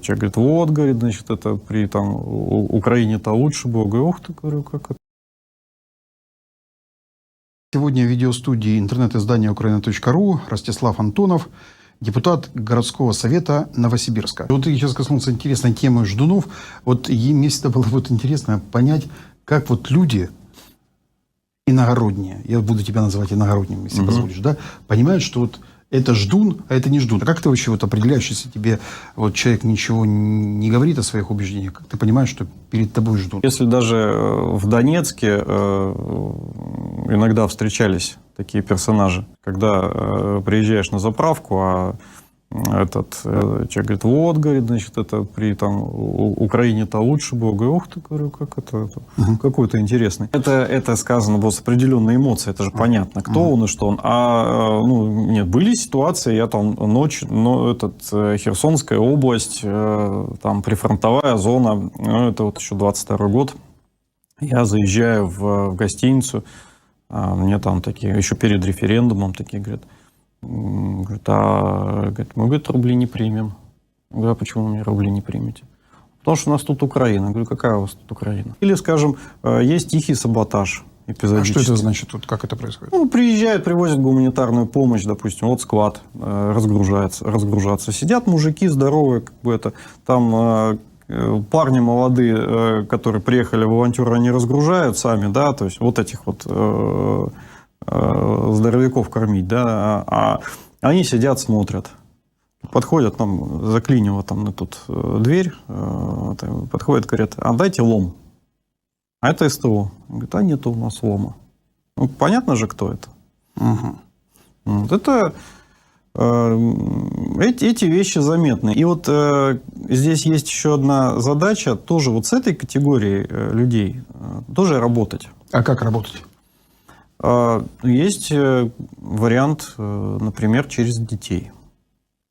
Человек говорит, вот, говорит, значит, это при там Украине-то лучше было. Говорю, ух ты, говорю, как это? Сегодня в видеостудии интернет-издания украина.ру Ростислав Антонов, депутат городского совета Новосибирска. Вот ты сейчас коснулся интересной темы ждунов. Вот мне всегда было вот интересно понять, как вот люди иногородние, я буду тебя называть иногородним, если Мгм. позволишь, да, понимают, что вот это ждун, а это не ждун. А как ты вообще вот определяешь, если тебе вот человек ничего не говорит о своих убеждениях, как ты понимаешь, что перед тобой ждун? Если даже э, в Донецке э, иногда встречались такие персонажи, когда э, приезжаешь на заправку, а этот э, человек говорит, вот, говорит, значит, это при там Украине-то лучше было. Говорю, ух ты, говорю, как это, это какой-то интересный. Это, это сказано было с определенной эмоцией, это же понятно, кто он и что он. А, э, ну, нет, были ситуации, я там ночь, но этот, э, Херсонская область, там прифронтовая зона, ну, это вот еще 22 год, я заезжаю в, в гостиницу, а мне там такие, еще перед референдумом такие говорят, м, говорят, а говорит, мы, говорит, рубли не примем. Я говорю, а почему вы мне рубли не примете? Потому что у нас тут Украина. Я говорю, какая у вас тут Украина? Или, скажем, э, есть тихий саботаж А эпизодический. что это значит? Вот как это происходит? Ну, приезжают, привозят гуманитарную помощь, допустим, вот склад э, разгружается, разгружаться. Сидят мужики здоровые, как бы это, там э, э, парни молодые, э, которые приехали волонтеры, они разгружают сами, да, то есть вот этих вот э, здоровяков кормить, да, а, а они сидят, смотрят. Подходят, там, заклинило там на тут э, дверь, э, подходят, говорят, а дайте лом. А это СТО. Говорит, а нет у нас лома. Ну, понятно же, кто это. Мгм. Вот это э, эти, эти вещи заметны. И вот э, здесь есть еще одна задача, тоже вот с этой категорией э, людей э, тоже работать. А как работать? Э, есть э, вариант, э, например, через детей.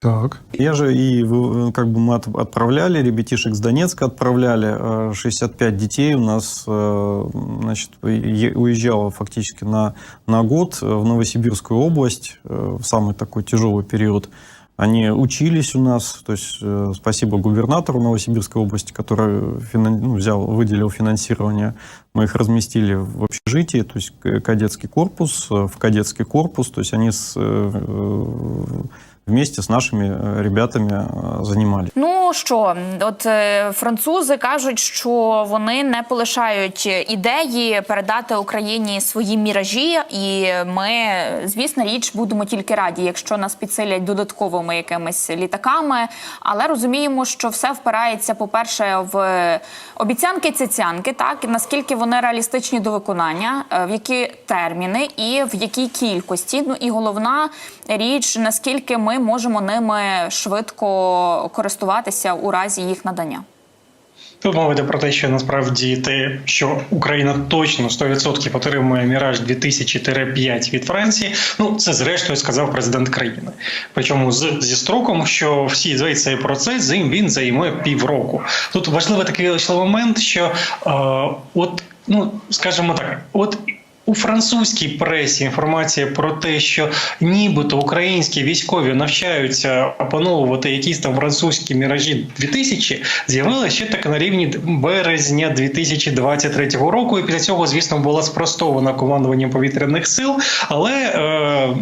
Так. Я же и в- как бы мы от- отправляли ребятишек с Донецка, отправляли э, 65 детей у нас э, значит, уезжало фактически на, на год в Новосибирскую область э, в самый такой тяжелый период. Они учились у нас, то есть э, спасибо губернатору Новосибирской области, который финан- ну, взял, выделил финансирование. Мы их разместили в общежитии, то есть кадетский корпус, э, в кадетский корпус, то есть они с, э, вместе з нашими е, ребятами е, займали. Ну що, от е, французи кажуть, що вони не полишають ідеї передати Україні свої міражі, і ми, звісно, річ будемо тільки раді, якщо нас підсилять додатковими якимись літаками. Але розуміємо, що все впирається, по-перше, в обіцянки цяцянки, так наскільки вони реалістичні до виконання, е, в які терміни і в якій кількості. Ну і головна річ, наскільки ми можемо ними швидко користуватися у разі їх надання. Тут мова йде про те, що насправді те, що Україна точно 100% отримує міраж 2000-5 від Франції. Ну це зрештою сказав президент країни. Причому з зі строком, що всі весь цей процес він займе півроку. Тут важливий такий момент, що е, от ну скажімо так, от. У французькій пресі інформація про те, що нібито українські військові навчаються опановувати якісь там французькі міражі 2000, з'явилася ще так на рівні березня 2023 року. І після цього, звісно, була спростована командуванням повітряних сил. Але е,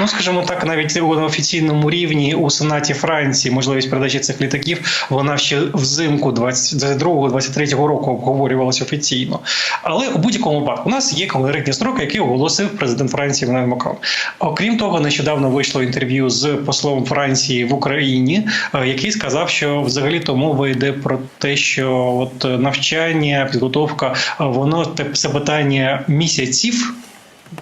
ну скажімо так, навіть на офіційному рівні у Сенаті Франції можливість передачі цих літаків вона ще взимку 22-23 року обговорювалася офіційно. Але у будь-якому випадку у нас є конкретні строки, які оголосив президент Франції Еммануель Макрон. Окрім того, нещодавно вийшло інтерв'ю з послом Франції в Україні, е, який сказав, що взагалі то мова йде про те, що от навчання, підготовка, е, воно це питання місяців.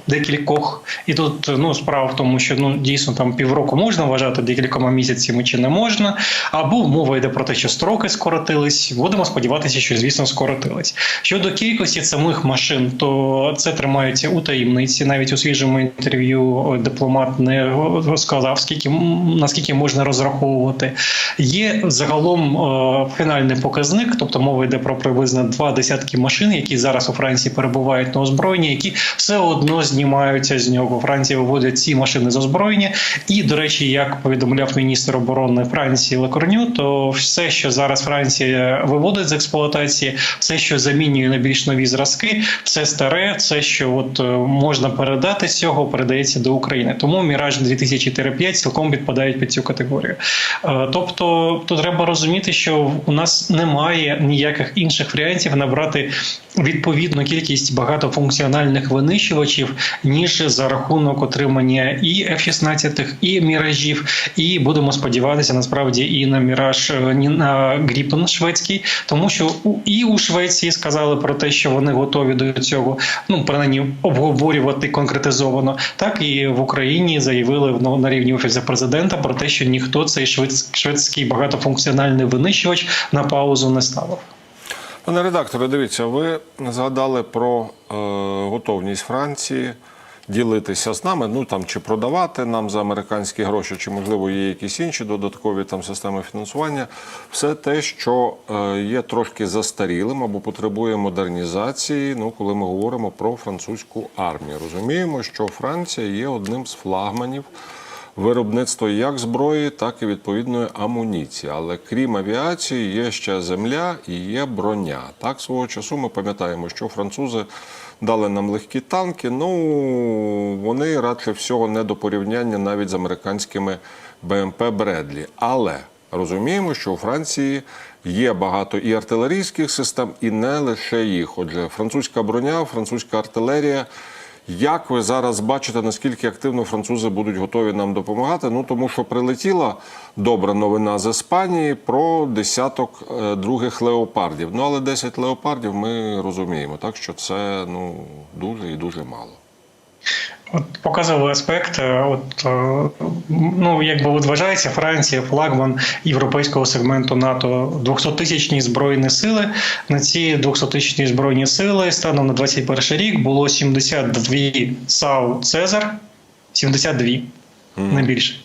Декількох, і тут ну справа в тому, що ну дійсно там півроку можна вважати декількома місяцями чи не можна. Або мова йде про те, що строки скоротились. Будемо сподіватися, що звісно скоротились. Щодо кількості самих машин, то це тримається у таємниці. Навіть у свіжому інтерв'ю дипломат не сказав, скільки наскільки можна розраховувати. Є загалом е, фінальний показник, тобто мова йде про приблизно два десятки машин, які зараз у Франції перебувають на озброєнні, які все одно знімаються з нього. Франція виводить ці машини з озброєння. І, до речі, як повідомляв міністр оборони Франції Лекорню, то все, що зараз Франція виводить з експлуатації, все, що замінює на більш нові зразки, все старе, все, що от е, можна передати з цього, передається до України. Тому Міраж 2005 цілком підпадають під цю категорію. Е, Тобто, то треба розуміти, що у нас немає ніяких інших варіантів набрати відповідну кількість багатофункціональних винищувачів, ніж за рахунок отримання і F-16, і міражів. І будемо сподіватися насправді і на міраж е, ні на Гріпен шведський, тому що і у Швеції сказали про те, що вони готові до цього, ну принаймні обговорювати конкретизовано. Так і в Україні заявили ну, на рівні офісу президента про те, що ніхто цей шведс- шведський багатофункціональний винищувач на паузу не ставив. Пане редакторе, дивіться, ви згадали про е, готовність Франції ділитися з нами, ну там чи продавати нам за американські гроші, чи можливо є якісь інші додаткові там системи фінансування. Все те, що е, є трошки застарілим або потребує модернізації. Ну, коли ми говоримо про французьку армію, розуміємо, що Франція є одним з флагманів виробництво як зброї, так і відповідної амуніції. Але крім авіації, є ще земля і є броня. Так, свого часу ми пам'ятаємо, що французи дали нам легкі танки. Ну вони радше всього не до порівняння навіть з американськими БМП Бредлі. Але розуміємо, що у Франції є багато і артилерійських систем, і не лише їх. Отже, французька броня, французька артилерія. Як ви зараз бачите, наскільки активно французи будуть готові нам допомагати? Ну тому що прилетіла добра новина з Іспанії про десяток е, других леопардів. Ну але 10 леопардів ми розуміємо, так що це ну дуже і дуже мало. От показовий аспект, е, от е, ну якби от вважається Франція флагман європейського сегменту НАТО 200-тисячні збройні сили. На ці 200-тисячні збройні сили станом на 21 рік було 72 САУ Цезар, 72, не більше.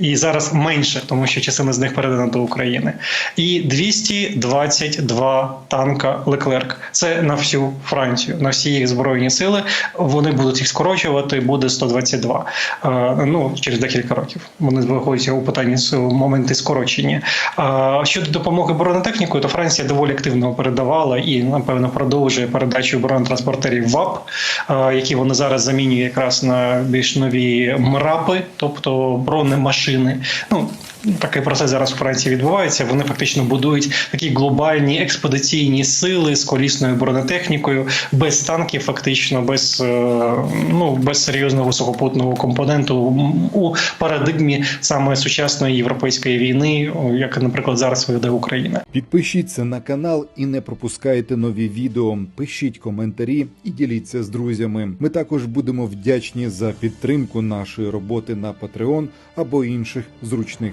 І зараз менше, тому що частина з них передана до України. І 222 танка Леклерк. Це на всю Францію, на всі їх збройні сили. Вони будуть їх скорочувати, буде 122. Е, ну, через декілька років. Вони знаходяться у питанні моменти скорочення. А щодо допомоги бронетехнікою, то Франція доволі активно передавала і, напевно, продовжує передачу бронетранспортерів ВАП, е, які вони зараз замінюють якраз на більш нові МРАПи, тобто бронемашини. Ну, Такий процес зараз у Франції відбувається. Вони фактично будують такі глобальні експедиційні сили з колісною бронетехнікою, без танків, фактично, без, е, ну, без серйозного сухопутного компоненту у парадигмі саме сучасної європейської війни, як, наприклад, зараз веде Україна. Підпишіться на канал і не пропускайте нові відео. Пишіть коментарі і діліться з друзями. Ми також будемо вдячні за підтримку нашої роботи на Patreon або інших зручних